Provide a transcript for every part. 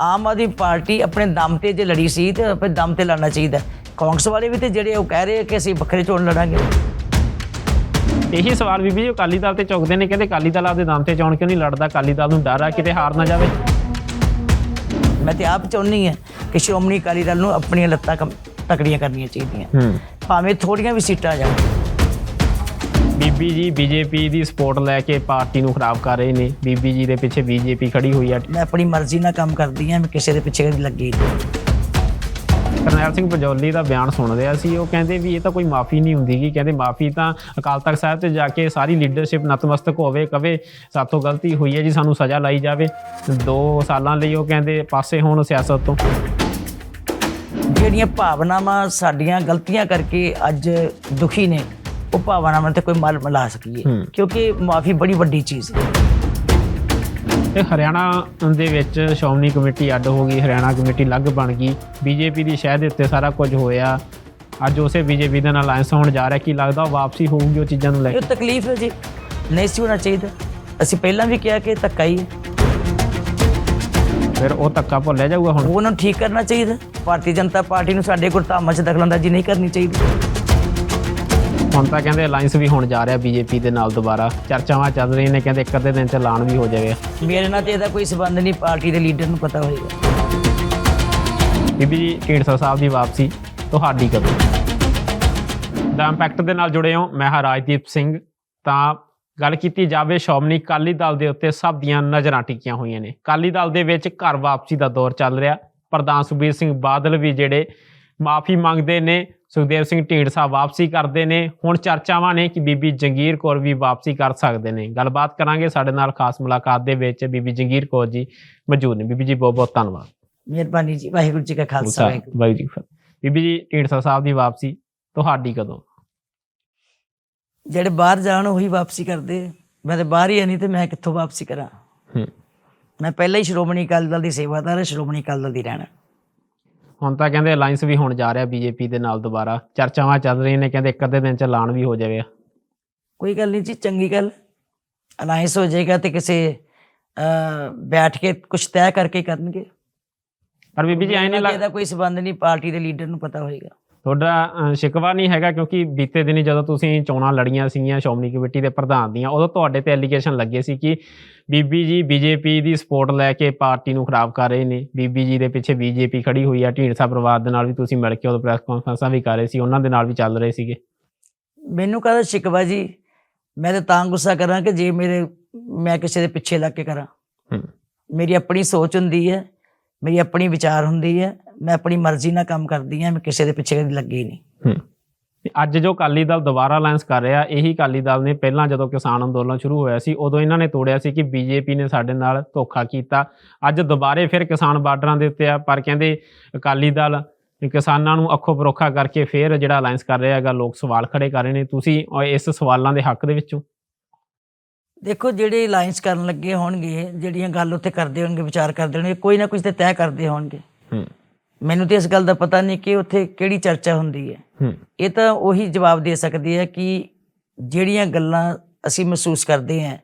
Aam Aadmi party ਆਪਣੇ ਦਮ ਤੇ ਜੇ ਲੜੀ ਸੀ ਤੇ ਆਪਣੇ ਦਮ ਤੇ ਲੜਨਾ ਚਾਹੀਦਾ। ਕਾਂਗਰਸ ਵਾਲੇ ਵੀ ਤੇ ਜਿਹੜੇ ਉਹ ਕਹਿ ਰਹੇ ਕਿ ਅਸੀਂ ਵੱਖਰੇ ਚੋਣ ਲੜਾਂਗੇ। ਇਹੀ ਸਵਾਲ ਬੀਬੀ ਜੀ ਅਕਾਲੀ ਦਲ ਤੇ ਚੁੱਕਦੇ ਨੇ ਕਹਿੰਦੇ ਅਕਾਲੀ ਦਲ ਆਪਦੇ ਦਮ ਤੇ ਚੋਣ ਕਿਉਂ ਨਹੀਂ ਲੜਦਾ? ਅਕਾਲੀ ਦਲ ਨੂੰ ਡਰ ਆ ਕਿਤੇ ਹਾਰ ਨਾ ਜਾਵੇ। ਮੈਂ ਤੇ ਆਪ ਚਾਹੁੰਦੀ ਹਾਂ ਕਿ ਸ਼੍ਰੋਮਣੀ ਅਕਾਲੀ ਦਲ ਨੂੰ ਆਪਣੀਆਂ ਲੱਤਾਂ ਤਕੜੀਆਂ ਕਰਨੀਆਂ ਚਾਹੀਦੀਆਂ। ਭਾਵੇਂ ਥੋੜੀਆਂ ਵੀ ਸੀਟਾਂ ਜਾਣ। ਬੀਬੀ ਜੀ ਬੀਜੇਪੀ ਦੀ ਸਪੋਰਟ ਲੈ ਕੇ ਪਾਰਟੀ ਨੂੰ ਖਰਾਬ ਕਰ ਰਹੇ ਨੇ। ਬੀਬੀ ਜੀ ਦੇ ਪਿੱਛੇ ਬੀਜੇਪੀ ਖੜੀ ਹੋਈ ਆ। ਮੈਂ ਆਪਣੀ ਮਰਜ਼ੀ ਨਾਲ ਕੰਮ ਕਰਦੀ ਹਾਂ ਮੈਂ ਕਿਸੇ ਦੇ ਪਿੱਛੇ ਨਹੀਂ ਲੱਗੀ ਕਰਨੈਲ ਸਿੰਘ ਪਜੌਲੀ ਦਾ ਬਿਆਨ ਸੁਣ ਰਿਹਾ ਸੀ। ਉਹ ਕਹਿੰਦੇ ਵੀ ਇਹ ਤਾਂ ਕੋਈ ਮਾਫੀ ਨਹੀਂ ਹੁੰਦੀ ਗੀ। ਕਹਿੰਦੇ ਮਾਫੀ ਤਾਂ ਅਕਾਲ ਤਖਤ ਸਾਹਿਬ ਤੇ ਜਾ ਕੇ ਸਾਰੀ ਲੀਡਰਸ਼ਿਪ ਨਤਮਸਤਕ ਹੋਵੇ ਕਵੇ ਸਾਥੋਂ ਗਲਤੀ ਹੋਈ ਹੈ ਜੀ ਸਾਨੂੰ ਸਜ਼ਾ ਲਾਈ ਜਾਵੇ। 2 ਸਾਲਾਂ ਲਈ ਉਹ ਕਹਿੰਦੇ ਪਾਸੇ ਹੋਣ ਸਿਆਸਤ ਤੋਂ। ਜਿਹੜੀਆਂ ਭਾਵਨਾਵਾਂ ਸਾਡੀਆਂ ਗਲਤੀਆਂ ਕਰਕੇ ਅੱਜ ਦੁਖੀ ਨੇ ਉਹ ਭਾਵਨਾਵਾਂ ਤੇ ਕੋਈ ਮਲ ਮਿਲਾ ਸਕੀਏ। ਕਿਉਂਕਿ ਮਾਫੀ ਬੜੀ ਵੱਡੀ ਚੀਜ਼ ਹੈ। ਤੇ ਹਰਿਆਣਾ ਦੇ ਵਿੱਚ ਸ਼੍ਰੋਮਣੀ ਕਮੇਟੀ ਅੱਡ ਹੋ ਗਈ ਹਰਿਆਣਾ ਕਮੇਟੀ ਅਲੱਗ ਬਣ ਗਈ ਬੀਜੇਪੀ ਦੀ ਸ਼ਹਿ ਦੇ ਉੱਤੇ ਸਾਰਾ ਕੁਝ ਹੋਇਆ। ਅੱਜ ਉਸੇ ਬੀਜੇਪੀ ਦੇ ਨਾਲ ਅਲਾਈਅੰਸ ਹੋਣ ਜਾ ਰਿਹਾ ਕੀ ਲੱਗਦਾ ਵਾਪਸੀ ਹੋਊਗੀ ਉਹ ਚੀਜ਼ਾਂ ਨੂੰ ਲੈ ਕੇ? ਇਹ ਤਕਲੀਫ ਹੈ ਜੀ ਨਹੀਂ ਸੀ ਹੋਣਾ ਚਾਹੀਦਾ। ਅਸੀਂ ਪਹਿਲਾਂ ਵੀ ਕਿਹਾ ਕਿ ਧੱਕਾ ਹੀ ਹੈ। ਫਿਰ ਉਹ ਧੱਕਾ ਭੁੱਲਿਆ ਜਾਊਗਾ ਹੁਣ? ਉਹਨਾਂ ਨੂੰ ਠੀਕ ਕਰਨਾ ਚਾਹੀਦਾ। ਭਾਰਤੀ ਜਨਤਾ ਪਾਰਟੀ ਨੂੰ ਸਾਡੇ ਕੋਲ ਧਾਮਾਂ 'ਚ ਦਖਲਅੰਦਾਜ਼ੀ ਨਹੀਂ ਕਰਨੀ ਚਾਹੀਦੀ। ਹੁਣ ਤਾਂ ਕਹਿੰਦੇ ਅਲਾਈਅੰਸ ਵੀ ਹੋਣ ਜਾ ਰਿਹਾ ਬੀਜੇਪੀ ਦੇ ਨਾਲ ਦੁਬਾਰਾ। ਚਰਚਾਵਾਂ ਚੱਲ ਰਹੀਆਂ ਨੇ ਕਹਿੰਦੇ ਇੱਕ ਅੱਧੇ ਦਿਨ ਚ ਐਲਾਨ ਵੀ ਹੋ ਜਾਵੇਗਾ। ਮੇਰੇ ਨਾਲ ਤੇ ਇਹਦਾ ਕੋਈ ਸਬੰਧ ਨਹੀਂ ਪਾਰਟੀ ਦੇ ਲੀਡਰ ਨੂੰ ਪਤਾ ਹੋਏਗਾ। ਬੀਬੀ ਜੀ ਢੀਂਡਸਾ ਸਾਹਿਬ ਦੀ ਵਾਪਸੀ ਤੁਹਾਡੀ ਕਦੋਂ? ਦਾ ਇੰਪੈਕਟ ਦੇ ਨਾਲ ਜੁੜੇ ਹੋ ਮੈਂ ਹਾਂ ਰਾਜਦੀਪ ਸਿੰਘ। ਤਾਂ ਗੱਲ ਕੀਤੀ ਜਾਵੇ ਸ਼੍ਰੋਮਣੀ ਅਕਾਲੀ ਦਲ ਦੇ ਉੱਤੇ ਸਭ ਦੀਆਂ ਨਜ਼ਰਾਂ ਟਿਕੀਆਂ ਹੋਈਆਂ ਨੇ। ਅਕਾਲੀ ਦਲ ਦੇ ਵਿੱਚ ਘਰ ਵਾਪਸੀ ਦਾ ਦੌਰ ਚੱਲ ਰਿਹਾ। ਪ੍ਰਧਾਨ ਸੁਖਬੀਰ ਸਿੰਘ ਬਾਦਲ ਵੀ ਜਿਹੜੇ ਮਾਫੀ ਮੰਗਦੇ ਨੇ ਸੁਖਦੇਵ ਸਿੰਘ ਢੀਂਡਸਾ ਵਾਪਸੀ ਕਰਦੇ ਨੇ। ਹੁਣ ਚਰਚਾਵਾਂ ਨੇ ਕਿ ਬੀਬੀ ਜੰਗੀਰ ਕੌਰ ਵੀ ਵਾਪਸੀ ਕਰ ਸਕਦੇ ਨੇ। ਗੱਲਬਾਤ ਕਰਾਂਗੇ ਸਾਡੇ ਨਾਲ ਖਾਸ ਮੁਲਾਕਾਤ ਦੇ ਵਿੱਚ ਬੀਬੀ ਜੰਗੀਰ ਕੌਰ ਜੀ ਮੌਜੂਦ ਨੇ। ਬੀਬੀ ਜੀ ਬਹੁਤ ਬਹੁਤ ਧੰਨਵਾਦ। ਮਿਹਰਬਾਨੀ ਜੀ ਵਾਹਿਗੁਰੂ ਜੀ ਕਾ ਖਾਲਸਾ ਵਾਹਿਗੁਰੂ ਜੀ ਬੀਬੀ ਜੀ ਢੀਂਡਸਾ ਸਾਹਿਬ ਦੀ ਵਾਪਸੀ ਤੁਹਾਡੀ ਕਦੋਂ? ਜਿਹੜੇ ਬਾਹਰ ਜਾਣ ਉਹੀ ਵਾਪਸੀ ਕਰਦੇ ਮੈਂ ਤੇ ਬਾਹਰ ਹੀ ਨਹੀਂ ਤੇ ਮੈਂ ਕਿੱਥੋਂ ਵਾਪਸੀ ਕਰਾਂ? ਮੈਂ ਪਹਿਲਾਂ ਹੀ ਸ਼੍ਰੋਮਣੀ ਅਕਾਲੀ ਦਲ ਦੀ ਸੇਵਾਦਾਰ ਹਾਂ ਸ਼੍ਰੋਮਣੀ ਅਕਾਲੀ ਦਲ ਦੀ ਰਹਿਣਾ ਹੁਣ ਤਾਂ ਕਹਿੰਦੇ ਅਲਾਈਅੰਸ ਵੀ ਹੋਣ ਜਾ ਰਿਹਾ ਬੀਜੇਪੀ ਦੇ ਨਾਲ ਦੁਬਾਰਾ। ਚਰਚਾਵਾਂ ਚੱਲ ਰਹੀਆਂ ਨੇ ਕਹਿੰਦੇ ਇੱਕ ਅੱਧੇ ਦਿਨ ਚ ਐਲਾਨ ਵੀ ਹੋ ਜਾਵੇਗਾ। ਕੋਈ ਗੱਲ ਨਹੀਂ ਜੀ ਚੰਗੀ ਗੱਲ। ਅਲਾਈਅੰਸ ਹੋ ਜਾਏਗਾ ਤੇ ਕਿਸੇ ਬੈਠ ਕੇ ਕੁਝ ਤੈਅ ਕਰਕੇ ਕਰਨਗੇ। ਪਰ ਬੀਬੀ ਜੀ ਐ ਨਹੀਂ ਇਹਨਾਂ ਦਾ ਲੱਗ ਇਹਦਾ ਕੋਈ ਸਬੰਧ ਨਹੀਂ ਪਾਰਟੀ ਦੇ ਲੀਡਰ ਨੂੰ ਪਤਾ ਹੋਏਗਾ। ਤੁਹਾਡਾ ਸ਼ਿਕਵਾ ਨਹੀਂ ਹੈਗਾ ਕਿਉਂਕਿ ਬੀਤੇ ਦਿਨੀ ਜਦੋਂ ਤੁਸੀਂ ਚੋਣਾਂ ਲੜੀਆਂ ਸੀਗੀਆਂ ਸ਼੍ਰੋਮਣੀ ਕਮੇਟੀ ਦੇ ਪ੍ਰਧਾਨ ਦੀਆਂ ਉਦੋਂ ਤੁਹਾਡੇ ਤੇ ਐਲੀਗੇਸ਼ਨ ਲੱਗੇ ਸੀ ਕਿ ਬੀਬੀ ਜੀ ਬੀਜੇਪੀ ਦੀ ਸਪੋਰਟ ਲੈ ਕੇ ਪਾਰਟੀ ਨੂੰ ਖਰਾਬ ਕਰ ਰਹੇ ਨੇ। ਬੀਬੀ ਜੀ ਦੇ ਪਿੱਛੇ ਬੀਜੇਪੀ ਖੜੀ ਹੋਈ ਆ ਢੀਂਡਸਾ ਪਰਿਵਾਰ ਦੇ ਨਾਲ ਵੀ ਤੁਸੀਂ ਮਿਲ ਕੇ ਉਦੋਂ ਪ੍ਰੈਸ ਕਾਨਫਰੰਸਾਂ ਵੀ ਕਰ ਰਹੇ ਸੀ ਉਹਨਾਂ ਦੇ ਨਾਲ ਵੀ ਚੱਲ ਰਹੇ ਸੀਗੇ। ਮੈਨੂੰ ਕਹਦਾ ਸ਼ਿਕਵਾ ਜੀ ਮੈਂ ਤਾਂ ਤਾਂ ਗੁੱਸਾ ਕਰਾਂ ਕਿ ਜੇ ਮੇਰੇ ਮੈਂ ਕਿਸੇ ਦੇ ਪਿੱਛੇ ਲੱਗ ਕੇ ਕਰਾਂ। ਮੇਰੀ ਆਪਣੀ ਸੋਚ ਹੁੰਦੀ ਹੈ ਮੇਰੀ ਆਪਣੀ ਵਿਚਾਰ ਹੁੰਦੀ ਹੈ, ਮੈਂ ਆਪਣੀ ਮਰਜ਼ੀ ਨਾਲ ਕੰਮ ਕਰਦੀ ਹਾਂ, ਮੈਂ ਕਿਸੇ ਦੇ ਪਿੱਛੇ ਕਦੀ ਲੱਗੀ ਨਹੀਂ। ਅੱਜ ਜੋ ਅਕਾਲੀ ਦਲ ਦੁਬਾਰਾ ਅਲਾਈਅੰਸ ਕਰ ਰਿਹਾ, ਇਹੀ ਅਕਾਲੀ ਦਲ ਨੇ ਪਹਿਲਾਂ ਜਦੋਂ ਕਿਸਾਨ ਅੰਦੋਲਨ ਸ਼ੁਰੂ ਹੋਇਆ ਸੀ, ਉਦੋਂ ਇਹਨਾਂ ਨੇ ਤੋੜਿਆ ਸੀ ਕਿ ਬੀਜੇਪੀ ਨੇ ਸਾਡੇ ਨਾਲ ਧੋਖਾ ਕੀਤਾ। ਅੱਜ ਦੁਬਾਰੇ ਫਿਰ ਕਿਸਾਨ ਬਾਰਡਰਾਂ ਦੇ ਉੱਤੇ ਆ, ਪਰ ਕਹਿੰਦੇ ਅਕਾਲੀ ਦਲ ਕਿਸਾਨਾਂ ਨੂੰ ਅੱਖੋਂ ਪਰੋਖਾ ਕਰਕੇ ਫਿਰ ਜਿਹੜਾ ਅਲਾਈਅੰਸ ਕਰ ਰਿਹਾ ਹੈਗਾ, ਲੋਕ ਸਵਾਲ ਖੜੇ ਕਰ ਰਹੇ ਨੇ। ਤੁਸੀਂ ਇਸ ਸਵਾਲਾਂ ਦੇ ਹੱਕ ਦੇ ਵਿੱਚੋਂ ਦੇਖੋ ਜਿਹੜੇ ਅਲਾਈਅੰਸ ਕਰਨ ਲੱਗੇ ਹੋਣਗੇ ਜਿਹੜੀਆਂ ਗੱਲ ਉੱਥੇ ਕਰਦੇ ਹੋਣਗੇ ਵਿਚਾਰ ਕਰਦੇ ਹੋਣਗੇ ਕੋਈ ਨਾ ਕੁਝ ਤੇ ਤੈਅ ਕਰਦੇ ਹੋਣਗੇ। ਹੂੰ। ਮੈਨੂੰ ਤੇ ਇਸ ਗੱਲ ਦਾ ਪਤਾ ਨਹੀਂ ਕਿ ਉੱਥੇ ਕਿਹੜੀ ਚਰਚਾ ਹੁੰਦੀ ਹੈ। ਹੂੰ। ਇਹ ਤਾਂ ਉਹੀ ਜਵਾਬ ਦੇ ਸਕਦੀ ਹੈ ਕਿ ਜਿਹੜੀਆਂ ਗੱਲਾਂ ਅਸੀਂ ਮਹਿਸੂਸ ਕਰਦੇ ਹਾਂ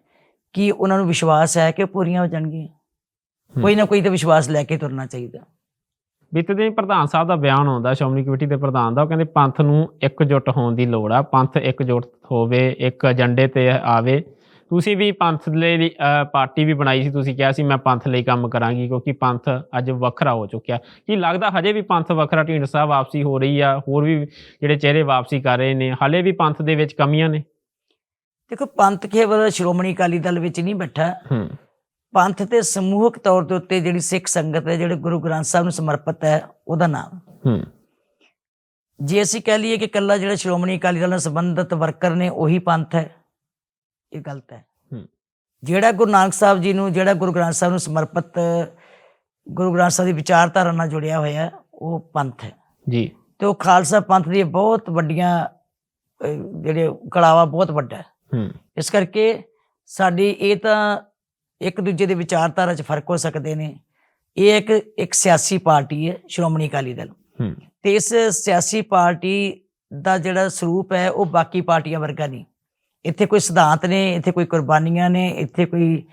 ਕਿ ਉਹਨਾਂ ਨੂੰ ਵਿਸ਼ਵਾਸ ਹੈ ਕਿ ਉਹ ਪੂਰੀਆਂ ਹੋ ਜਾਣਗੀਆਂ। ਕੋਈ ਨਾ ਕੋਈ ਤਾਂ ਵਿਸ਼ਵਾਸ ਲੈ ਕੇ ਤੁਰਨਾ ਚਾਹੀਦਾ। ਬੀਤੇ ਦਿਨ ਪ੍ਰਧਾਨ ਸਾਹਿਬ ਦਾ ਬਿਆਨ ਆਉਂਦਾ ਸ਼੍ਰੋਮਣੀ ਕਮੇਟੀ ਦੇ ਪ੍ਰਧਾਨ ਦਾ ਉਹ ਕਹਿੰਦੇ ਪੰਥ ਨੂੰ ਇਕਜੁੱਟ ਹੋਣ ਦੀ ਲੋੜ ਆ ਪੰਥ ਇਕਜੁੱਟ ਹੋਵੇ ਇੱਕ ਏਜੰਡੇ ਤੇ ਆਵੇ ਤੁਸੀਂ ਵੀ ਪੰਥ ਲਈ ਪਾਰਟੀ ਵੀ ਬਣਾਈ ਸੀ ਤੁਸੀਂ ਕਿਹਾ ਸੀ ਮੈਂ ਪੰਥ ਲਈ ਕੰਮ ਕਰਾਂਗੀ ਕਿਉਂਕਿ ਪੰਥ ਅੱਜ ਵੱਖਰਾ ਹੋ ਚੁੱਕਿਆ। ਕੀ ਲੱਗਦਾ ਹਜੇ ਵੀ ਪੰਥ ਵੱਖਰਾ ਢੀਂਡ ਸਾਹਿਬ ਵਾਪਸੀ ਹੋ ਰਹੀ ਆ? ਹੋਰ ਵੀ ਜਿਹੜੇ ਚਿਹਰੇ ਵਾਪਸੀ ਕਰ ਰਹੇ ਨੇ ਹਲੇ ਵੀ ਪੰਥ ਦੇ ਵਿੱਚ ਕਮੀਆਂ ਨੇ? ਦੇਖੋ ਪੰਥ ਕੇਵਲ ਸ਼੍ਰੋਮਣੀ ਅਕਾਲੀ ਦਲ ਵਿੱਚ ਨਹੀਂ ਬੈਠਾ। ਪੰਥ ਤੇ ਸਮੂਹਕ ਤੌਰ ਦੇ ਉੱਤੇ ਜਿਹੜੀ ਸਿੱਖ ਸੰਗਤ ਹੈ ਜਿਹੜੇ ਗੁਰੂ ਗ੍ਰੰਥ ਸਾਹਿਬ ਨੂੰ ਸਮਰਪਿਤ ਹੈ ਉਹਦਾ ਨਾਮ। ਜੇ ਅਸੀਂ ਕਹਿ ਲਈਏ ਕਿ ਕੱਲਾ ਜਿਹੜਾ ਸ਼੍ਰੋਮਣੀ ਅਕਾਲੀ ਦਲ ਨਾਲ ਸੰਬੰਧਿਤ ਵਰਕਰ ਨੇ ਉਹੀ ਪੰਥ ਹੈ। ਇਹ ਗਲਤ ਹੈ। ਜਿਹੜਾ ਗੁਰੂ ਨਾਨਕ ਸਾਹਿਬ ਜੀ ਨੂੰ ਜਿਹੜਾ ਗੁਰੂ ਗ੍ਰੰਥ ਸਾਹਿਬ ਨੂੰ ਸਮਰਪਿਤ ਗੁਰੂ ਗ੍ਰੰਥ ਸਾਹਿਬ ਦੀ ਵਿਚਾਰਧਾਰਾ ਨਾਲ ਜੁੜਿਆ ਹੋਇਆ ਉਹ ਪੰਥ ਹੈ। ਜੀ। ਤੇ ਉਹ ਖਾਲਸਾ ਪੰਥ ਦੀ ਬਹੁਤ ਵੱਡੀਆਂ ਜਿਹੜੇ ਕੜਾਵਾ ਬਹੁਤ ਵੱਡਾ ਹੈ। ਹੂੰ। ਇਸ ਕਰਕੇ ਸਾਡੀ ਇਹ ਤਾਂ ਇੱਕ ਦੂਜੇ ਦੇ ਵਿਚਾਰਧਾਰਾ 'ਚ ਫ਼ਰਕ ਹੋ ਸਕਦੇ ਨੇ। ਇਹ ਇੱਕ ਇੱਕ ਸਿਆਸੀ ਪਾਰਟੀ ਹੈ ਸ਼੍ਰੋਮਣੀ ਅਕਾਲੀ ਦਲ। ਹੂੰ। ਤੇ ਇਸ ਸਿਆਸੀ ਪਾਰਟੀ ਦਾ ਜਿਹੜਾ ਸਰੂਪ ਹੈ ਉਹ ਬਾਕੀ ਪਾਰਟੀਆਂ ਵਰਗਾ ਨਹੀਂ। ਇੱਥੇ ਕੋਈ ਸਿਧਾਂਤ ਨੇ ਇੱਥੇ ਕੋਈ ਕੁਰਬਾਨੀਆਂ ਨੇ ਇੱਥੇ ਕੋਈ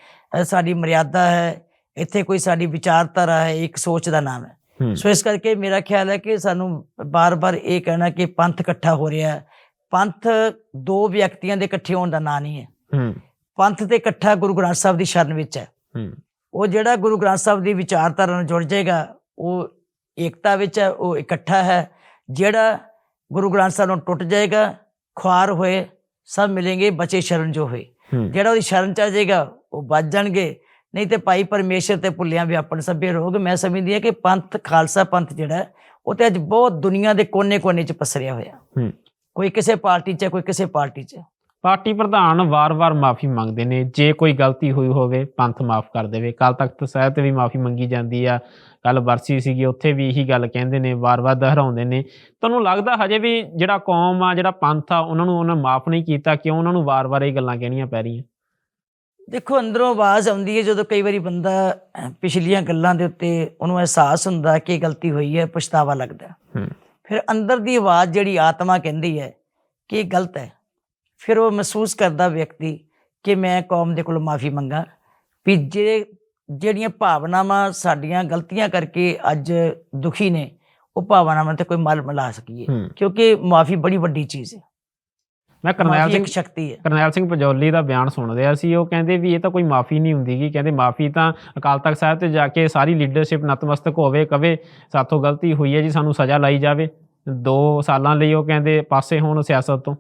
ਸਾਡੀ ਮਰਿਆਦਾ ਹੈ ਇੱਥੇ ਕੋਈ ਸਾਡੀ ਵਿਚਾਰਧਾਰਾ ਹੈ ਇੱਕ ਸੋਚ ਦਾ ਨਾਮ ਹੈ। ਸੋ ਇਸ ਕਰਕੇ ਮੇਰਾ ਖਿਆਲ ਹੈ ਕਿ ਸਾਨੂੰ ਬਾਰ-ਬਾਰ ਇਹ ਕਹਿਣਾ ਕਿ ਪੰਥ ਇਕੱਠਾ ਹੋ ਰਿਹਾ ਹੈ। ਪੰਥ ਦੋ ਵਿਅਕਤੀਆਂ ਦੇ ਇਕੱਠੇ ਹੋਣ ਦਾ ਨਾਂ ਨਹੀਂ ਹੈ। ਪੰਥ ਤੇ ਇਕੱਠਾ ਗੁਰੂ ਗ੍ਰੰਥ ਸਾਹਿਬ ਦੀ ਸ਼ਰਨ ਵਿੱਚ ਹੈ। ਹੂੰ। ਉਹ ਜਿਹੜਾ ਗੁਰੂ ਗ੍ਰੰਥ ਸਾਹਿਬ ਦੀ ਵਿਚਾਰਧਾਰਾ ਨਾਲ ਜੁੜ ਜਾਏਗਾ ਉਹ ਏਕਤਾ ਵਿੱਚ ਹੈ ਉਹ ਇਕੱਠਾ ਹੈ। ਜਿਹੜਾ ਗੁਰੂ ਗ੍ਰੰਥ ਸਾਹਿਬ ਨੂੰ ਟੁੱਟ ਜਾਏਗਾ ਖੁਆਰ ਹੋਏ ਸਭ ਮਿਲेंगे ਬਚੇ ਸ਼ਰਨ ਜੋ ਹੋਏ। ਜਿਹੜਾ ਉਹਦੀ ਸ਼ਰਨ ਚ ਆ ਜਾਏਗਾ ਉਹ ਬਚ ਜਾਣਗੇ। ਨਹੀਂ ਤੇ ਭਾਈ ਪਰਮੇਸ਼ਰ ਤੇ ਭੁੱਲਿਆਂ ਵੀ ਆਪਣ ਸਭੇ ਰੋਗ। ਮੈਂ ਸਮਝਦੀ ਹਾਂ ਕਿ ਪੰਥ ਖਾਲਸਾ ਪੰਥ ਜਿਹੜਾ ਉਹ ਤੇ ਅੱਜ ਬਹੁਤ ਦੁਨੀਆ ਦੇ ਕੋਨੇ-ਕੋਨੇ ਚ ਪਸਰਿਆ ਹੋਇਆ। ਕੋਈ ਕਿਸੇ ਪਾਰਟੀ ਚ ਕੋਈ ਕਿਸੇ ਪਾਰਟੀ ਚ। ਪਾਰਟੀ ਪ੍ਰਧਾਨ ਵਾਰ-ਵਾਰ ਮਾਫੀ ਮੰਗਦੇ ਨੇ। ਜੇ ਕੋਈ ਗਲਤੀ ਹੋਈ ਹੋਵੇ ਪੰਥ ਮਾਫ ਕਰ ਦੇਵੇ। ਕੱਲ ਤੱਕ ਸਾਹਿਬ ਤੇ ਵੀ ਮਾਫੀ ਮੰਗੀ ਜਾਂਦੀ ਆ। ਕੱਲ ਵਰਸੀ ਸੀਗੀ ਉੱਥੇ ਵੀ ਇਹੀ ਗੱਲ ਕਹਿੰਦੇ ਨੇ ਵਾਰ-ਵਾਰ ਦੁਹਰਾਉਂਦੇ ਨੇ। ਤੁਹਾਨੂੰ ਲੱਗਦਾ ਹਜੇ ਵੀ ਜਿਹੜਾ ਕੌਮ ਆ ਜਿਹੜਾ ਪੰਥ ਆ ਉਹਨਾਂ ਨੂੰ ਉਹਨਾਂ ਮਾਫ ਨਹੀਂ ਕੀਤਾ ਕਿਉਂ ਉਹਨਾਂ ਨੂੰ ਵਾਰ-ਵਾਰ ਇਹ ਗੱਲਾਂ ਕਹਿਣੀਆਂ ਪੈ ਰਹੀਆਂ? ਦੇਖੋ ਅੰਦਰੋਂ ਆਵਾਜ਼ ਆਉਂਦੀ ਹੈ ਜਦੋਂ ਕਈ ਵਾਰੀ ਬੰਦਾ ਪਿਛਲੀਆਂ ਗੱਲਾਂ ਦੇ ਉੱਤੇ ਉਹਨੂੰ ਅਹਿਸਾਸ ਹੁੰਦਾ ਕਿ ਗਲਤੀ ਹੋਈ ਹੈ ਪਛਤਾਵਾ ਲੱਗਦਾ। ਫਿਰ ਅੰਦਰ ਦੀ ਆਵਾਜ਼ ਜਿਹੜੀ ਆਤਮਾ ਕਹਿੰਦੀ ਹੈ ਕਿ ਇਹ ਗਲਤ ਹੈ। ਫਿਰ ਉਹ ਮਹਿਸੂਸ ਕਰਦਾ ਵਿਅਕਤੀ ਕਿ ਮੈਂ ਕੌਮ ਦੇ ਕੋਲ ਮਾਫੀ ਮੰਗਾ ਵੀ ਜਿਹੜੇ ਜਿਹੜੀਆਂ ਭਾਵਨਾਵਾਂ ਸਾਡੀਆਂ ਗਲਤੀਆਂ ਕਰਕੇ ਅੱਜ ਦੁਖੀ ਨੇ ਉਹ ਭਾਵਨਾਵਾਂ ਤੇ ਕੋਈ ਮਲ ਮਿਲਾ ਸਕੀਏ। ਕਿਉਂਕਿ ਮਾਫੀ ਬੜੀ ਵੱਡੀ ਚੀਜ਼ ਹੈ। ਮੈਂ ਕਰਨੈਲ ਸਿੰਘ ਸ਼ਕਤੀ ਹੈ। ਕਰਨੈਲ ਸਿੰਘ ਪਜੌਲੀ ਦਾ ਬਿਆਨ ਸੁਣ ਰਿਹਾ ਸੀ ਉਹ ਕਹਿੰਦੇ ਵੀ ਇਹ ਤਾਂ ਕੋਈ ਮਾਫੀ ਨਹੀਂ ਹੁੰਦੀਗੀ ਕਹਿੰਦੇ ਮਾਫੀ ਤਾਂ ਅਕਾਲ ਤਖਤ ਸਾਹਿਬ ਤੇ ਜਾ ਕੇ ਸਾਰੀ ਲੀਡਰਸ਼ਿਪ ਨਤਮਸਤਕ ਹੋਵੇ ਕਵੇ ਸਾਥੋਂ ਗਲਤੀ ਹੋਈ ਹੈ ਜੀ ਸਾਨੂੰ ਸਜ਼ਾ ਲਾਈ ਜਾਵੇ। 2 ਸਾਲਾਂ ਲਈ ਉਹ ਕਹਿੰਦੇ ਪਾਸੇ ਹੋਣ ਸਿਆਸਤ ਤੋਂ।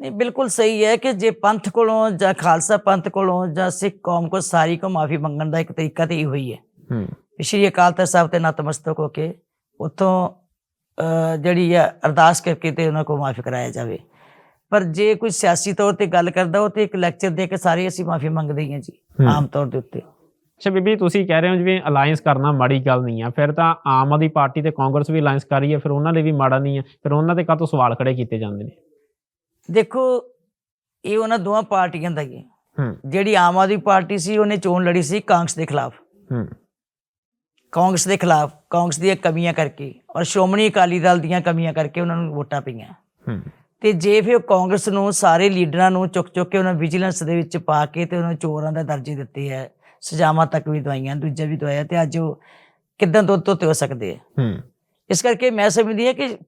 ਨਹੀਂ ਬਿਲਕੁਲ ਸਹੀ ਹੈ ਕਿ ਜੇ ਪੰਥ ਕੋਲੋਂ ਜਾਂ ਖਾਲਸਾ ਪੰਥ ਕੋਲੋਂ ਜਾਂ ਸਿੱਖ ਕੌਮ ਕੋ ਸਾਰੀ ਕੋ ਮਾਫੀ ਮੰਗਣ ਦਾ ਇੱਕ ਤਰੀਕਾ ਤੇ ਹੀ ਹੋਈ ਹੈ। ਹੂੰ ਸ਼੍ਰੀ ਅਕਾਲ ਤਖਤ ਸਾਹਿਬ ਤੇ ਨਤਮਸਤਕ ਹੋ ਕੇ ਉਥੋਂ ਜਿਹੜੀ ਹੈ ਅਰਦਾਸ ਕਰਕੇ ਤੇ ਉਹਨਾਂ ਕੋ ਮਾਫੀ ਕਰਾਇਆ ਜਾਵੇ। ਪਰ ਜੇ ਕੋਈ ਸਿਆਸੀ ਤੌਰ ਤੇ ਗੱਲ ਕਰਦਾ ਉਹ ਤੇ ਇੱਕ ਲੈਕਚਰ ਦੇ ਕੇ ਸਾਰੇ ਅਸੀਂ ਮਾਫੀ ਮੰਗਦੇ ਹੀ ਜੀ। ਆਮ ਤੌਰ ਦੇ ਉੱਤੇ। ਅੱਛਾ ਬੀਬੀ ਤੁਸੀਂ ਕਹਿ ਰਹੇ ਹੋ ਜਿਵੇਂ ਅਲਾਈਅੰਸ ਕਰਨਾ ਮਾੜੀ ਗੱਲ ਨਹੀਂ ਆ ਫਿਰ ਤਾਂ ਆਮ ਆਦਮੀ ਪਾਰਟੀ ਤੇ ਕਾਂਗਰਸ ਵੀ ਅਲਾਈਅੰਸ ਕਰ ਰਹੀ ਹੈ ਫਿਰ ਉਹਨਾਂ ਲਈ ਵੀ ਮਾੜਾ ਨਹੀਂ ਆ ਫਿਰ ਉਹਨਾਂ ਤੇ ਕਾਹਤੋਂ ਸਵਾਲ ਖੜੇ ਕੀਤੇ ਜਾਂਦੇ ਨੇ? ਦੇਖੋ ਇਹ ਉਹਨਾਂ ਦੋਵਾਂ ਪਾਰਟੀਆਂ ਦਾ ਹੀ ਹੈ। ਜਿਹੜੀ ਆਮ ਆਦਮੀ ਪਾਰਟੀ ਸੀ ਉਹਨੇ ਚੋਣ ਲੜੀ ਸੀ ਕਾਂਗਰਸ ਦੇ ਖਿਲਾਫ। ਹੂੰ। ਕਾਂਗਰਸ ਦੇ ਖਿਲਾਫ ਕਾਂਗਰਸ ਦੀਆਂ ਕਮੀਆਂ ਕਰਕੇ ਔਰ ਸ਼੍ਰੋਮਣੀ ਅਕਾਲੀ ਦਲ ਦੀਆਂ ਕਮੀਆਂ ਕਰਕੇ ਉਹਨਾਂ ਨੂੰ ਵੋਟਾਂ ਪਈਆਂ। ਹੂੰ। ਤੇ ਜੇ ਫਿਰ ਉਹ ਕਾਂਗਰਸ ਨੂੰ ਸਾਰੇ ਲੀਡਰਾਂ ਨੂੰ ਚੁੱਕ ਚੁੱਕ ਕੇ ਉਹਨਾਂ ਵਿਜੀਲੈਂਸ ਦੇ ਵਿੱਚ ਪਾ ਕੇ ਤੇ ਉਹਨਾਂ ਚੋਰਾਂ ਦਾ ਦਰਜੇ ਦਿੱਤੇ ਹੈ ਸਜ਼ਾਵਾਂ ਤੱਕ ਵੀ ਦਵਾਈਆਂ ਦੂਜਾ ਵੀ ਦਵਾਇਆ ਤੇ ਅੱਜ ਉਹ ਕਿਦਾਂ ਦੁੱਧ ਧੋਤੇ ਹੋ ਸਕਦੇ ਆ। ਹੂੰ। ਇਸ ਕਰਕੇ ਮੈਂ ਸਮਝਦੀ ਹਾਂ ਕਿ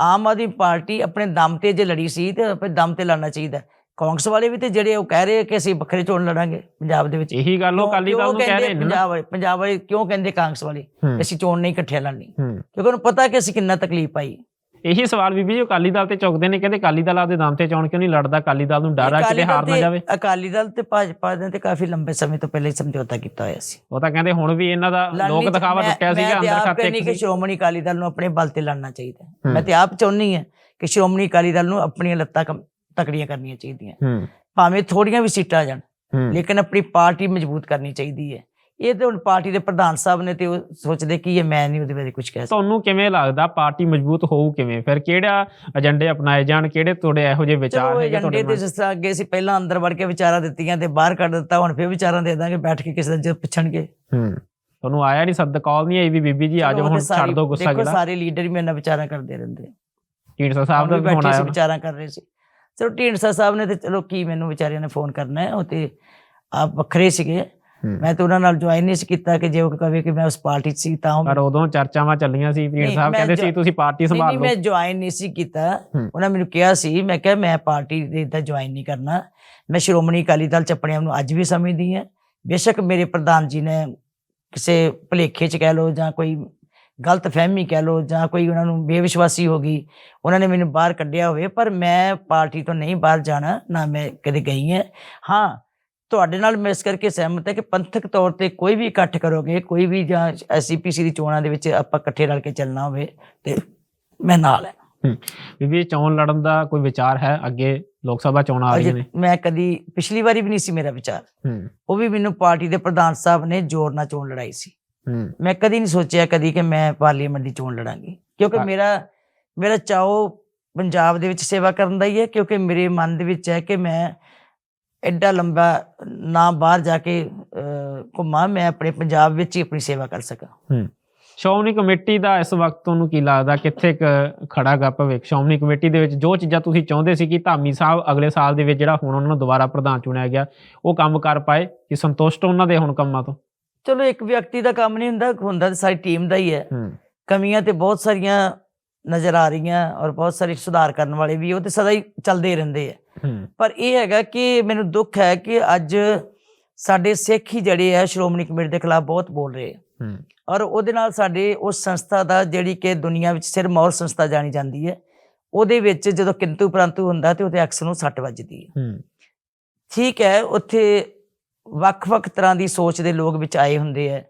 ਆਮ ਆਦਮੀ ਪਾਰਟੀ ਆਪਣੇ ਦਮ ਤੇ ਜੇ ਲੜੀ ਸੀ ਤੇ ਆਪਣੇ ਦਮ ਤੇ ਲੜਨਾ ਚਾਹੀਦਾ। ਕਾਂਗਰਸ ਵਾਲੇ ਵੀ ਤੇ ਜਿਹੜੇ ਉਹ ਕਹਿ ਰਹੇ ਕਿ ਅਸੀਂ ਵੱਖਰੇ ਚੋਣ ਲੜਾਂਗੇ ਪੰਜਾਬ ਦੇ ਵਿੱਚ। ਇਹੀ ਗੱਲ ਉਹ ਅਕਾਲੀ ਦਲ ਨੂੰ ਕਹਿ ਰਹੇ ਨੇ ਪੰਜਾਬ ਵਾਲੇ ਪੰਜਾਬ ਵਾਲੇ ਕਿਉਂ ਕਹਿੰਦੇ ਕਾਂਗਰਸ ਵਾਲੇ? ਅਸੀਂ ਚੋਣ ਨਹੀਂ ਇਕੱਠੇ ਲੜਨੀ। ਕਿਉਂਕਿ ਉਹਨੂੰ ਪਤਾ ਕਿ ਅਸੀਂ ਕਿੰਨਾ ਤਕਲੀਫ ਪਾਈ। ਇਹੀ ਸਵਾਲ ਬੀਬੀ ਜੀ ਅਕਾਲੀ ਦਲ ਤੇ ਚੁੱਕਦੇ ਨੇ ਕਹਿੰਦੇ ਅਕਾਲੀ ਦਲ ਆਪਦੇ ਦਮ ਤੇ ਚੋਣ ਕਿਉਂ ਨਹੀਂ ਲੜਦਾ? ਅਕਾਲੀ ਦਲ ਨੂੰ ਡਰ ਆ ਕਿਤੇ ਹਾਰ ਨਾ ਜਾਵੇ? ਅਕਾਲੀ ਦਲ ਤੇ ਭਾਜਪਾ ਦੇ ਤੇ ਕਾਫੀ ਲੰਬੇ ਸਮੇਂ ਤੋਂ ਪਹਿਲੇ ਹੀ ਸਮਝੌਤਾ ਕੀਤਾ ਹੋਇਆ ਸੀ। ਉਹ ਤਾਂ ਕਹਿੰਦੇ ਹੁਣ ਵੀ ਇਹਨਾਂ ਦਾ ਲੋਕ ਦਿਖਾਵਾ ਟੁੱਟਿਆ ਸੀਗਾ ਅੰਦਰ ਖਾਤੇ ਕਿ ਸ਼੍ਰੋਮਣੀ ਅਕਾਲੀ ਦਲ ਨੂੰ ਆਪਣੇ ਬਲ ਤੇ ਲੜਨਾ ਚਾਹੀਦਾ। ਮੈਂ ਤੇ ਆਪ ਚਾਹੁੰਦੀ ਹਾਂ ਕਿ ਸ਼੍ਰੋਮਣੀ ਅਕਾਲੀ ਦਲ ਨੂੰ ਆਪਣੀਆਂ ਲੱਤਾਂ ਤਕੜੀਆਂ ਕਰਨੀਆਂ ਚਾਹੀਦੀਆਂ। ਭਾਵੇਂ ਥੋੜੀਆਂ ਵੀ ਸੀਟਾਂ ਆ ਜਾਣ ਲੇਕਿਨ ਆਪਣੀ ਪਾਰਟੀ ਮਜ਼ਬੂਤ ਕਰਨੀ ਚਾਹੀਦੀ ਹੈ। ਇਹ ਤੇ ਹੁਣ ਪਾਰਟੀ ਦੇ ਪ੍ਰਧਾਨ ਸਾਹਿਬ ਨੇ ਤੇ ਉਹ ਸੋਚਦੇ ਕੀ ਹੈ ਮੈਂ ਨਹੀਂ ਉਹਦੇ ਬਾਰੇ ਕੁਝ ਕਹਿ ਸਕਦਾ। ਤੁਹਾਨੂੰ ਕਿਵੇਂ ਲੱਗਦਾ ਪਾਰਟੀ ਮਜ਼ਬੂਤ ਹੋਊ ਕਿਵੇਂ? ਫਿਰ ਕਿਹੜਾ ਏਜੰਡੇ ਅਪਣਾਏ ਜਾਣ? ਕਿਹੜੇ ਤੁਹਾਡੇ ਇਹੋ ਜਿਹੇ ਵਿਚਾਰ ਹੈਗੇ ਏਜੰਡੇ ਤੁਹਾਡੇ ਤੇ ਮਨ 'ਚ? ਜਿਸ ਤਰ੍ਹਾਂ ਅੱਗੇ ਅਸੀਂ ਪਹਿਲਾਂ ਅੰਦਰ ਵੜ ਕੇ ਵਿਚਾਰਾਂ ਦਿੱਤੀਆਂ ਤੇ ਬਾਹਰ ਕੱਢ ਦਿੱਤਾ ਹੁਣ ਫਿਰ ਵਿਚਾਰਾਂ ਦੇ ਦਾਂਗੇ ਬੈਠ ਕੇ ਕਿਸੇ ਦਿਨ ਜਦ ਪੁੱਛਣਗੇ। ਹੂੰ। ਤੁਹਾਨੂੰ ਆਇਆ ਨਹੀਂ ਸੱਦ ਕਾਲ ਨਹੀਂ ਆਈ ਵੀ ਬੀਬੀ ਜੀ ਆ ਜਾਓ ਹੁਣ ਤੇ ਛੱਡ ਦਿਓ ਗੁੱਸਾ ਦੇਖੋ ਜਿਹੜਾ ਸਾਰੇ ਲੀਡਰ ਵੀ ਮੇਰੇ ਨਾਲ ਵਿਚਾਰਾਂ ਕਰਦੇ ਰਹਿੰਦੇ ਢੀਂਡਸਾ ਸਾਹਿਬ ਦਾ ਵੀ ਬੈਠੇ ਆਇਆ ਸੀ ਹੋਣਾ। ਵਿਚਾਰਾਂ ਕਰ ਰਹੇ ਸੀ। ਚਲੋ ਢੀਂਡਸਾ ਸਾਹਿਬ ਨੇ ਤੇ ਚਲੋ ਕੀ ਮੈਨੂੰ ਵਿਚਾਰਿਆਂ ਨੇ ਫੋਨ ਕਰਨਾ ਹੈ ਉਹ ਤੇ ਆਪ ਵੱਖਰੇ ਸੀਗੇ। ਹੂੰ। ਮੈਂ ਤੇ ਉਹਨਾਂ ਨਾਲ ਜੁਆਇਨ ਨਹੀਂ ਸੀ ਕੀਤਾ ਕਿ ਜੇ ਉਹ ਕਹੇ ਕਿ ਮੈਂ ਉਸ ਪਾਰਟੀ 'ਚ ਸੀ ਤਾਂ ਪਰ ਉਦੋਂ ਚਰਚਾਵਾਂ ਚੱਲੀਆਂ ਸੀ ਨਹੀਂ, ਸਾਹਿਬ ਕਹਿੰਦੇ ਸੀ ਤੁਸੀਂ ਪਾਰਟੀ ਨਹੀਂ ਸੰਭਾਲ ਨਹੀਂ ਲਓ ਮੈਂ ਜੁਆਇਨ ਨਹੀਂ ਸੀ ਕੀਤਾ। ਉਹਨਾਂ ਮੈਨੂੰ ਕਿਹਾ ਸੀ ਮੈਂ ਕਿਹਾ ਮੈਂ ਪਾਰਟੀ ਦੇ ਦਾ ਜੁਆਇਨ ਨਹੀਂ ਕਰਨਾ। ਮੈਂ ਸ਼੍ਰੋਮਣੀ ਅਕਾਲੀ ਦਲ ਚ ਆਪਣੇ ਆਪ ਨੂੰ ਅੱਜ ਵੀ ਸਮਝਦੀ ਹਾਂ। ਬੇਸ਼ੱਕ ਮੇਰੇ ਪ੍ਰਧਾਨ ਜੀ ਨੇ ਕਿਸੇ ਭੁਲੇਖੇ ਚ ਕਹਿ ਲਓ ਜਾਂ ਕੋਈ ਗਲਤ ਫਹਿਮੀ ਕਹਿ ਲਓ ਜਾਂ ਕੋਈ ਉਹਨਾਂ ਨੂੰ ਬੇਵਿਸ਼ਵਾਸੀ ਹੋ ਗਈ ਉਹਨਾਂ ਨੇ ਮੈਨੂੰ ਬਾਹਰ ਕੱਢਿਆ ਹੋਵੇ ਪਰ ਮੈਂ ਪਾਰਟੀ ਤੋਂ ਨਹੀਂ ਬਾਹਰ ਜਾਣਾ ਨਾ ਮੈਂ ਕਦੇ ਗਈ ਹਾਂ। ਹਾਂ ਤੁਹਾਡੇ ਨਾਲ ਮੈਂ ਇਸ ਕਰਕੇ ਸਹਿਮਤ ਹਾਂ ਕਿ ਪੰਥਕ ਤੌਰ ਤੇ ਕੋਈ ਵੀ ਇਕੱਠ ਕਰੋਗੇ ਕੋਈ ਵੀ ਜਾਂ ਐਸਜੀਪੀਸੀ ਦੀ ਚੋਣਾਂ ਦੇ ਵਿੱਚ ਆਪਾਂ ਇਕੱਠੇ ਰਲ ਕੇ ਚੱਲਣਾ ਹੋਵੇ ਤੇ ਮੈਂ ਨਾਲ ਹਾਂ। ਬੀਬੀ ਚੋਣ ਲੜਨ ਦਾ ਕੋਈ ਵਿਚਾਰ ਹੈ? ਅੱਗੇ ਲੋਕ ਸਭਾ ਚੋਣਾਂ ਆ ਰਹੀਆਂ ਨੇ। ਮੈਂ ਕਦੀ ਪਿਛਲੀ ਵਾਰੀ ਵੀ ਨਹੀਂ ਸੀ ਮੇਰਾ ਵਿਚਾਰ। ਉਹ ਵੀ ਮੈਨੂੰ ਪਾਰਟੀ ਦੇ ਪ੍ਰਧਾਨ ਸਾਹਿਬ ਨੇ ਜ਼ੋਰ ਨਾਲ ਚੋਣ ਲੜਾਈ ਸੀ। ਮੈਂ ਕਦੀ ਨਹੀਂ ਸੋਚਿਆ ਕਦੀ ਕਿ ਮੈਂ ਪਾਰਲੀਮੈਂਟ ਦੀ ਚੋਣ ਲੜਾਂਗੀ। ਕਿਉਂਕਿ। ਮੇਰਾ ਮੇਰਾ ਚਾਓ ਪੰਜਾਬ ਦੇ ਵਿੱਚ ਸੇਵਾ ਕਰਨ ਦਾ ਹੀ ਹੈ ਕਿਉਂਕਿ ਮੇਰੇ ਮਨ ਦੇ ਵਿੱਚ ਹੈ ਕਿ ਮੈਂ ਐਡਾ ਲੰਬਾ ਨਾ ਬਾਹਰ ਜਾ ਕੇ ਘੁੰਮਾਂ ਮੈਂ ਆਪਣੇ ਪੰਜਾਬ ਵਿੱਚ ਹੀ ਆਪਣੀ ਸੇਵਾ ਕਰ ਸਕਾਂ। ਹੂੰ। ਸ਼੍ਰੋਮਣੀ ਕਮੇਟੀ ਦਾ ਇਸ ਵਕਤ ਤੁਹਾਨੂੰ ਕੀ ਲੱਗਦਾ ਕਿੱਥੇ ਕੁ ਖੜਾ ਗਾ ਭਵਿੱਖ ਸ਼੍ਰੋਮਣੀ ਕਮੇਟੀ ਦੇ ਵਿੱਚ ਜੋ ਚੀਜ਼ਾਂ ਤੁਸੀਂ ਚਾਹੁੰਦੇ ਸੀ ਕਿ ਧਾਮੀ ਸਾਹਿਬ ਅਗਲੇ ਸਾਲ ਦੇ ਵਿੱਚ ਜਿਹੜਾ ਹੁਣ ਉਹਨਾਂ ਨੂੰ ਦੁਬਾਰਾ ਪ੍ਰਧਾਨ ਚੁਣਿਆ ਗਿਆ ਉਹ ਕੰਮ ਕਰ ਪਾਏ ਕਿ ਸੰਤੁਸ਼ਟ ਉਹਨਾਂ ਦੇ ਹੁਣ ਕੰਮਾਂ ਤੋਂ? ਚਲੋ ਇੱਕ ਵਿਅਕਤੀ ਦਾ ਕੰਮ ਨਹੀਂ ਹੁੰਦਾ ਹੁੰਦਾ ਤਾਂ ਸਾਰੀ ਟੀਮ ਦਾ ਹੀ ਹੈ। ਹੂੰ। ਕਮੀਆਂ ਤੇ ਬਹੁਤ ਸਾਰੀਆਂ ਨਜ਼ਰ ਆ ਰਹੀਆਂ ਔਰ ਬਹੁਤ ਸਾਰੇ ਸੁਧਾਰ ਕਰਨ ਵਾਲੇ ਵੀ ਉਹ ਤੇ ਸਦਾ ਹੀ ਚੱਲਦੇ ਰਹਿੰਦੇ ਆ। ਹੂੰ ਪਰ ਇਹ ਹੈਗਾ ਕਿ ਮੈਨੂੰ ਦੁੱਖ ਹੈ ਕਿ ਅੱਜ ਸਾਡੇ ਸਿੱਖ ਹੀ ਜਿਹੜੇ ਆ ਸ਼੍ਰੋਮਣੀ ਕਮੇਟੀ ਦੇ ਖਿਲਾਫ ਬਹੁਤ ਬੋਲ ਰਹੇ ਆ। ਹੂੰ। ਔਰ ਉਹਦੇ ਨਾਲ ਸਾਡੇ ਉਸ ਸੰਸਥਾ ਦਾ ਜਿਹੜੀ ਕਿ ਦੁਨੀਆ ਵਿੱਚ ਸਿਰਮੌਰ ਸੰਸਥਾ ਜਾਣੀ ਜਾਂਦੀ ਹੈ ਉਹਦੇ ਵਿੱਚ ਜਦੋਂ ਕਿੰਤੂ ਪ੍ਰੰਤੂ ਹੁੰਦਾ ਤੇ ਉਹਦੇ ਅਕਸ ਨੂੰ ਸੱਟ ਵੱਜਦੀ ਹੈ। ਹੂੰ। ਠੀਕ ਹੈ ਉੱਥੇ ਵੱਖ-ਵੱਖ ਤਰ੍ਹਾਂ ਦੀ ਸੋਚ ਦੇ ਲੋਕ ਵਿੱਚ ਆਏ ਹੁੰਦੇ ਆ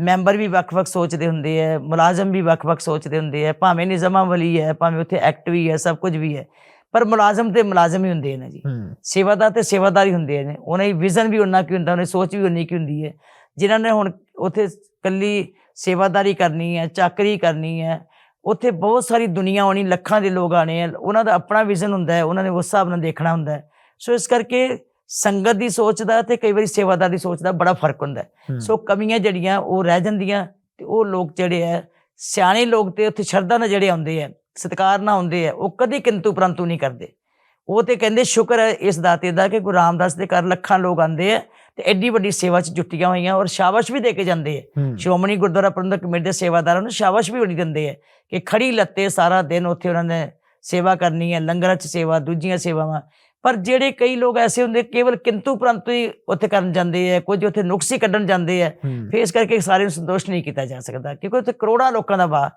ਮੈਂਬਰ ਵੀ ਵੱਖ-ਵੱਖ ਸੋਚਦੇ ਹੁੰਦੇ ਆ ਮੁਲਾਜ਼ਮ ਵੀ ਵੱਖ-ਵੱਖ ਸੋਚਦੇ ਹੁੰਦੇ ਆ ਭਾਵੇਂ ਨਿਜ਼ਾਮਾਵਲੀ ਹੈ ਭਾਵੇਂ ਉੱਥੇ ਐਕਟ ਵੀ ਹੈ ਸਭ ਕੁਝ ਵੀ ਹੈ। ਪਰ ਮੁਲਾਜ਼ਮ ਤੇ ਮੁਲਾਜ਼ਮ ਹੀ ਹੁੰਦੇ ਨੇ ਜੀ। ਸੇਵਾਦਾਰ ਤੇ ਸੇਵਾਦਾਰ ਹੁੰਦੇ ਨੇ। ਉਹਨਾਂ ਦੀ ਵਿਜ਼ਨ ਵੀ ਉਹਨਾਂ ਕੀ ਹੁੰਦਾ ਉਹਨਾਂ ਦੀ ਸੋਚ ਵੀ ਉਨੀ ਕੀ ਹੁੰਦੀ ਹੈ। ਜਿਨ੍ਹਾਂ ਨੇ ਹੁਣ ਉੱਥੇ ਕੱਲੀ ਸੇਵਾਦਾਰੀ ਕਰਨੀ ਹੈ ਚਾਕਰੀ ਕਰਨੀ ਹੈ ਉੱਥੇ ਬਹੁਤ ਸਾਰੀ ਦੁਨੀਆ ਆਉਣੀ ਲੱਖਾਂ ਦੇ ਲੋਕ ਆਣੇ ਆ। ਉਹਨਾਂ ਦਾ ਆਪਣਾ ਵਿਜ਼ਨ ਹੁੰਦਾ ਹੈ ਉਹਨਾਂ ਨੇ ਉਸ ਹਿਸਾਬ ਨਾਲ ਦੇਖਣਾ ਹੁੰਦਾ ਹੈ। ਸੋ ਇਸ ਕਰਕੇ ਸੰਗਤ ਦੀ ਸੋਚ ਦਾ ਤੇ ਕਈ ਵਾਰੀ ਸੇਵਾਦਾਰ ਦੀ ਸੋਚ ਦਾ ਬੜਾ ਫ਼ਰਕ ਹੁੰਦਾ ਹੂੰ। ਸੋ ਕਮੀਆਂ ਜਿਹੜੀਆਂ ਉਹ ਰਹਿ ਜਾਂਦੀਆਂ ਤੇ ਉਹ ਲੋਕ ਜਿਹੜੇ ਆ ਸਿਆਣੇ ਲੋਕ ਤੇ ਉੱਥੇ ਸ਼ਰਧਾ ਨਾਲ ਜਿਹੜੇ ਆਉਂਦੇ ਆ ਸਤਿਕਾਰ ਨਾਲ ਆਉਂਦੇ ਆ ਉਹ ਕਦੀ ਕਿੰਤੂ ਪ੍ਰੰਤੂ ਨਹੀਂ ਕਰਦੇ। ਉਹ ਤੇ ਕਹਿੰਦੇ ਸ਼ੁਕਰ ਹੈ ਇਸ ਦਾਤੇ ਦਾ ਕਿ ਗੁਰੂ ਰਾਮਦਾਸ ਦੇ ਘਰ ਲੱਖਾਂ ਲੋਕ ਆਉਂਦੇ ਆ ਤੇ ਐਡੀ ਵੱਡੀ ਸੇਵਾ 'ਚ ਜੁਟੀਆਂ ਹੋਈਆਂ ਔਰ ਸ਼ਾਬਾਸ਼ ਵੀ ਦੇ ਕੇ ਜਾਂਦੇ ਆ। ਸ਼੍ਰੋਮਣੀ ਗੁਰਦੁਆਰਾ ਪ੍ਰਬੰਧਕ ਕਮੇਟੀ ਦੇ ਸੇਵਾਦਾਰਾਂ ਨੂੰ ਸ਼ਾਬਾਸ਼ ਵੀ ਬੜੀ ਦਿੰਦੇ ਆ ਕਿ ਖੜੀ ਲੱਤੇ ਸਾਰਾ ਦਿਨ ਉੱਥੇ ਉਹਨਾਂ ਨੇ ਸੇਵਾ ਕਰਨੀ ਹੈ ਲੰਗਰਾਂ 'ਚ ਸੇਵਾ ਦੂਜੀਆਂ ਸੇਵਾਵਾਂ। ਪਰ ਜਿਹੜੇ ਕਈ ਲੋਕ ਐਸੇ ਹੁੰਦੇ ਕੇਵਲ ਕਿੰਤੂ ਪ੍ਰੰਤੂ ਹੀ ਉੱਥੇ ਕਰਨ ਜਾਂਦੇ ਆ ਕੁਝ ਉੱਥੇ ਨੁਕਸ ਹੀ ਕੱਢਣ ਜਾਂਦੇ ਆ। ਇਸ ਕਰਕੇ ਸਾਰਿਆਂ ਨੂੰ ਸੰਤੁਸ਼ਟ ਨਹੀਂ ਕੀਤਾ ਜਾ ਸਕਦਾ ਕਿਉਂਕਿ ਉੱਥੇ ਕਰੋੜਾਂ ਲੋਕਾਂ ਦਾ ਵਾ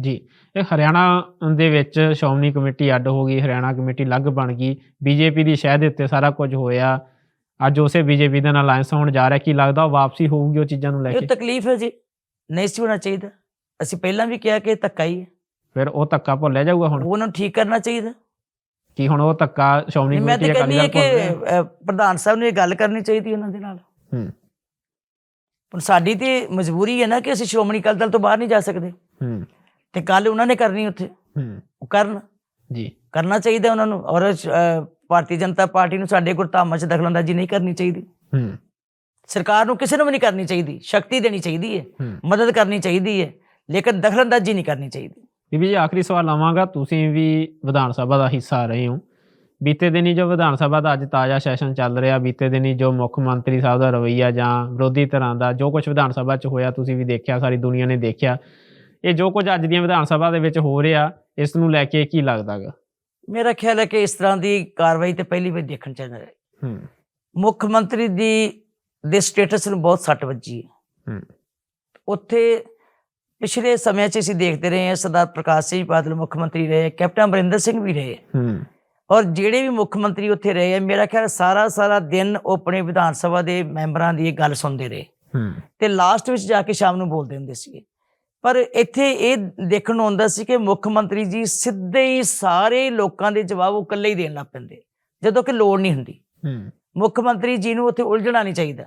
ਜੀ। ਇਹ ਹਰਿਆਣਾ ਦੇ ਵਿੱਚ ਸ਼੍ਰੋਮਣੀ ਕਮੇਟੀ ਅੱਡ ਹੋ ਗਈ ਹਰਿਆਣਾ ਕਮੇਟੀ ਅਲੱਗ ਬਣ ਗਈ। ਬੀਜੇਪੀ ਦੀ ਸ਼ਹਿ ਦੇ ਉੱਤੇ ਸਾਰਾ ਕੁਝ ਹੋਇਆ। ਅੱਜ ਉਸੇ ਬੀਜੇਪੀ ਦੇ ਨਾਲ ਅਲਾਈਅੰਸ ਹੋਣ ਜਾ ਰਿਹਾ। ਕੀ ਲੱਗਦਾ ਵਾਪਸੀ ਹੋਊਗੀ ਉਹ ਚੀਜ਼ਾਂ ਨੂੰ ਲੈ ਇਹ ਕੇ? ਤਕਲੀਫ ਹੈ ਜੀ। ਨਹੀਂ ਸੀ ਹੋਣਾ ਚਾਹੀਦਾ। ਅਸੀਂ ਪਹਿਲਾਂ ਵੀ ਕਿਹਾ ਕਿ ਇਹ ਧੱਕਾ ਹੀ ਹੈ। ਫਿਰ ਉਹ ਧੱਕਾ ਭੁੱਲਿਆ ਜਾਊਗਾ ਹੁਣ? ਉਹਨਾਂ ਨੂੰ ਠੀਕ ਕਰਨਾ ਚਾਹੀਦਾ। ਕੀ ਹੁਣ ਉਹ ਧੱਕਾ ਮੈਂ ਕਮੇਟੀ ਹਾਂ ਭੁੱਲ ਕਿ ਪ੍ਰਧਾਨ ਸਾਹਿਬ ਨੂੰ ਇਹ ਗੱਲ ਕਰਨੀ ਚਾਹੀਦੀ ਉਹਨਾਂ ਦੇ ਨਾਲ। ਹੂੰ। ਹੁਣ ਸਾਡੀ ਤੇ ਮਜਬੂਰੀ ਹੈ ਨਾ ਕਿ ਅਸੀਂ ਸ਼੍ਰੋਮਣੀ ਅਕਾਲੀ ਦਲ ਤੋਂ ਬਾਹਰ ਨਹੀਂ ਜਾ ਸਕਦੇ। ਹੂੰ। ਤੇ ਗੱਲ ਉਹਨਾਂ ਨੇ ਕਰਨੀ ਉੱਥੇ। ਹੂੰ। ਉਹ ਕਰਨ। ਜੀ। ਕਰਨਾ ਚਾਹੀਦਾ ਉਹਨਾਂ ਨੂੰ। ਔਰ ਭਾਰਤੀ ਜਨਤਾ ਪਾਰਟੀ ਨੂੰ ਸਾਡੇ ਗੁਰਧਾਮਾਂ 'ਚ ਦਖਲਅੰਦਾਜ਼ੀ ਨਹੀਂ ਕਰਨੀ ਚਾਹੀਦੀ। ਹੂੰ। ਸਰਕਾਰ ਨੂੰ ਕਿਸੇ ਨੂੰ ਵੀ ਨਹੀਂ ਕਰਨੀ ਚਾਹੀਦੀ। ਸ਼ਕਤੀ ਦੇਣੀ ਚਾਹੀਦੀ ਹੈ ਹੂੰ। ਮਦਦ ਕਰਨੀ ਚਾਹੀਦੀ ਹੈ ਲੇਕਿਨ ਦਖਲਅੰਦਾਜ਼ੀ ਨਹੀਂ ਕਰਨੀ ਚਾਹੀਦੀ। ਬੀਬੀ ਜੀ ਆਖਰੀ ਸਵਾਲ ਲਵਾਂਗਾ। ਤੁਸੀਂ ਵੀ ਵਿਧਾਨ ਸਭਾ ਦਾ ਹਿੱਸਾ ਰਹੇ ਹੋ। ਬੀਤੇ ਦਿਨੀ ਜੋ ਵਿਧਾਨ ਸਭਾ ਦਾ ਅੱਜ ਤਾਜ਼ਾ ਸੈਸ਼ਨ ਚੱਲ ਰਿਹਾ ਬੀਤੇ ਦਿਨੀ ਜੋ ਮੁੱਖ ਮੰਤਰੀ ਸਾਹਿਬ ਦਾ ਰਵਈਆ ਜਾਂ ਵਿਰੋਧੀ ਧਿਰਾਂ ਦਾ ਜੋ ਕੁਝ ਵਿਧਾਨ ਸਭਾ 'ਚ ਹੋਇਆ ਤੁਸੀਂ ਵੀ ਦੇਖਿਆ ਸਾਰੀ ਦੁਨੀਆ ਨੇ ਦੇਖਿਆ। ਇਹ ਜੋ ਕੁਝ ਅੱਜ ਦੀਆਂ ਵਿਧਾਨ ਸਭਾ ਦੇ ਵਿੱਚ ਹੋ ਰਿਹਾ ਇਸ ਨੂੰ ਲੈ ਕੇ ਕੀ ਲੱਗਦਾਗਾ ਮੇਰਾ ਖਿਆਲ ਹੈ ਕਿ ਇਸ ਤਰ੍ਹਾਂ ਦੀ ਕਾਰਵਾਈ ਤੇ ਪਹਿਲੀ ਵਾਰ ਦੇਖਣ ਚ ਆਇਆ ਹੂੰ। ਮੁੱਖ ਮੰਤਰੀ ਦੀ ਦੇ ਸਟੇਟਸ ਨੂੰ ਬਹੁਤ ਸੱਟ ਵੱਜੀ ਹੈ। ਹੂੰ। ਉੱਥੇ ਪਿਛਲੇ ਸਮੇਂ 'ਚ ਅਸੀਂ ਦੇਖਦੇ ਰਹੇ ਹਾਂ ਸਰਦਾਰ ਪ੍ਰਕਾਸ਼ ਸਿੰਘ ਬਾਦਲ ਮੁੱਖ ਮੰਤਰੀ ਰਹੇ ਕੈਪਟਨ ਅਮਰਿੰਦਰ ਸਿੰਘ ਵੀ ਰਹੇ। ਹੂੰ। ਔਰ ਜਿਹੜੇ ਵੀ ਮੁੱਖ ਮੰਤਰੀ ਉੱਥੇ ਰਹੇ ਆ ਮੇਰਾ ਖਿਆਲ ਸਾਰਾ ਸਾਰਾ ਦਿਨ ਉਹ ਆਪਣੇ ਵਿਧਾਨ ਸਭਾ ਦੇ ਮੈਂਬਰਾਂ ਦੀ ਇਹ ਗੱਲ ਸੁਣਦੇ ਰਹੇ। ਹੂੰ। ਤੇ ਲਾਸਟ ਵਿੱਚ ਜਾ ਕੇ ਸ਼ਾਮ ਨੂੰ ਬੋਲਦੇ ਹੁੰਦੇ ਸੀਗੇ। ਪਰ ਇੱਥੇ ਇਹ ਦੇਖਣ ਨੂੰ ਆਉਂਦਾ ਸੀ ਕਿ ਮੁੱਖ ਮੰਤਰੀ ਜੀ ਸਿੱਧੇ ਹੀ ਸਾਰੇ ਲੋਕਾਂ ਦੇ ਜਵਾਬ ਉਹ ਇਕੱਲੇ ਹੀ ਦੇਣ ਲੱਗ ਪੈਂਦੇ ਜਦੋਂ ਕਿ ਲੋੜ ਨਹੀਂ ਹੁੰਦੀ। ਮੁੱਖ ਮੰਤਰੀ ਜੀ ਨੂੰ ਉੱਥੇ ਉਲਝਣਾ ਨਹੀਂ ਚਾਹੀਦਾ।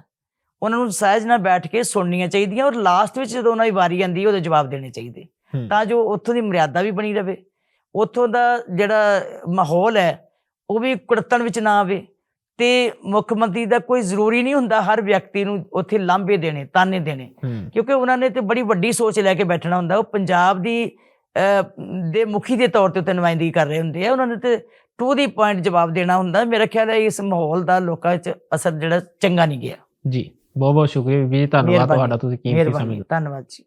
ਉਹਨਾਂ ਨੂੰ ਸਹਿਜ ਨਾਲ ਬੈਠ ਕੇ ਸੁਣਨੀਆਂ ਚਾਹੀਦੀਆਂ ਔਰ ਲਾਸਟ ਵਿੱਚ ਜਦੋਂ ਉਹਨਾਂ ਦੀ ਵਾਰੀ ਆਂਦੀ ਉਹਦੇ ਜਵਾਬ ਦੇਣੇ ਚਾਹੀਦੇ। ਤਾਂ ਜੋ ਉੱਥੋਂ ਦੀ ਮਰਿਆਦਾ ਵੀ ਬਣੀ ਰਵੇ। ਉੱਥੋਂ ਦਾ ਜਿਹੜਾ ਮਾਹੌਲ ਹੈ ਉਹ ਵੀ ਕੁੜਤਣ ਵਿੱਚ ਨਾ ਆਵੇ। ਤੇ ਮੁੱਖ ਮੰਤਰੀ ਦਾ ਕੋਈ ਜ਼ਰੂਰੀ ਨਹੀਂ ਹੁੰਦਾ ਹਰ ਵਿਅਕਤੀ ਨੂੰ ਉੱਥੇ ਲਾਂਭੇ ਦੇਣੇ ਤਾਨੇ ਦੇਣੇ। ਕਿਉਂਕਿ ਉਹਨਾਂ ਨੇ ਤੇ ਬੜੀ ਵੱਡੀ ਸੋਚ ਲੈ ਕੇ ਬੈਠਣਾ ਹੁੰਦਾ। ਉਹ ਪੰਜਾਬ ਦੀ ਦੇ ਮੁਖੀ ਦੇ ਤੌਰ ਤੇ ਉੱਤੇ ਨੁਮਾਇੰਦਗੀ ਕਰ ਰਹੇ ਹੁੰਦੇ ਆ। ਉਹਨਾਂ ਨੇ ਤੇ ਟੂ ਦੀ ਪੁਆਇੰਟ ਜਵਾਬ ਦੇਣਾ ਹੁੰਦਾ। ਮੇਰਾ ਖਿਆਲ ਹੈ ਇਸ ਮਾਹੌਲ ਦਾ ਲੋਕਾਂ 'ਚ ਅਸਰ ਜਿਹੜਾ ਚੰਗਾ ਨਹੀਂ ਗਿਆ। ਜੀ ਬਹੁਤ ਬਹੁਤ ਸ਼ੁਕਰੀਆ ਜੀ। ਧੰਨਵਾਦ। ਤੁਹਾਡਾ ਤੁਸੀਂ ਕੀਮਤੀ ਸਮੇਂ ਧੰਨਵਾਦ ਜੀ।